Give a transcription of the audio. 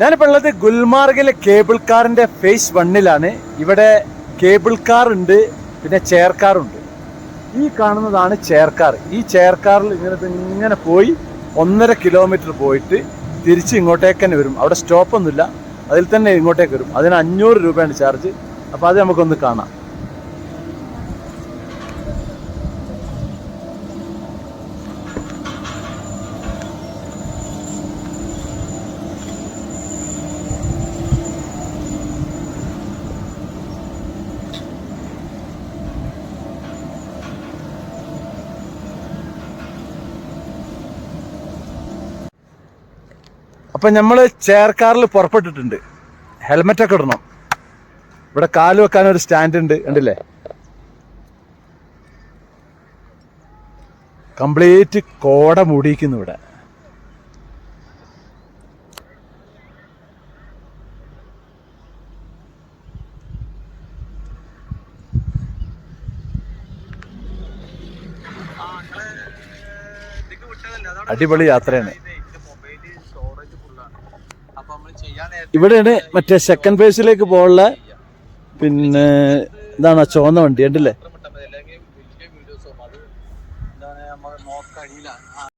ഞാനിപ്പോൾ ഉള്ളത് ഗുൽമാർഗിലെ കേബിൾ കാറിന്റെ ഫേസ് വണ്ണിലാണ്. ഇവിടെ കേബിൾ കാർ ഉണ്ട് പിന്നെ ചെയർ കാർ ഉണ്ട് ഈ കാണുന്നതാണ് ചെയർ കാർ. ഈ ചെയർ കാറിൽ ഇങ്ങനെ ഇങ്ങനെ പോയി ഒന്നര കിലോമീറ്റർ പോയിട്ട് തിരിച്ച് ഇങ്ങോട്ടേക്ക് തന്നെ വരും. അവിടെ സ്റ്റോപ്പൊന്നുമില്ല അതിൽ തന്നെ ഇങ്ങോട്ടേക്ക് വരും. അതിന് അഞ്ഞൂറ് രൂപയാണ് ചാർജ്. അപ്പോൾ അത് നമുക്കൊന്ന് കാണാം. അപ്പം നമ്മൾ ചെയർ കാറിൽ പുറപ്പെട്ടിട്ടുണ്ട്. ഹെൽമെറ്റൊക്കെ ഇടണം. ഇവിടെ കാൽ വെക്കാൻ ഒരു സ്റ്റാൻഡ് ഉണ്ട് ഉണ്ടല്ലേ കംപ്ലീറ്റ് കോട മൂടിയിരിക്കുന്നു ഇവിടെ. അടിപൊളി യാത്രയാണ്. ഇവിടെയാണ് മറ്റേ സെക്കൻഡ് ഫേസിലേക്ക് പോകാനുള്ള പിന്നെ ഇതാണ് ചുവന്ന വണ്ടി ഉണ്ടല്ലേ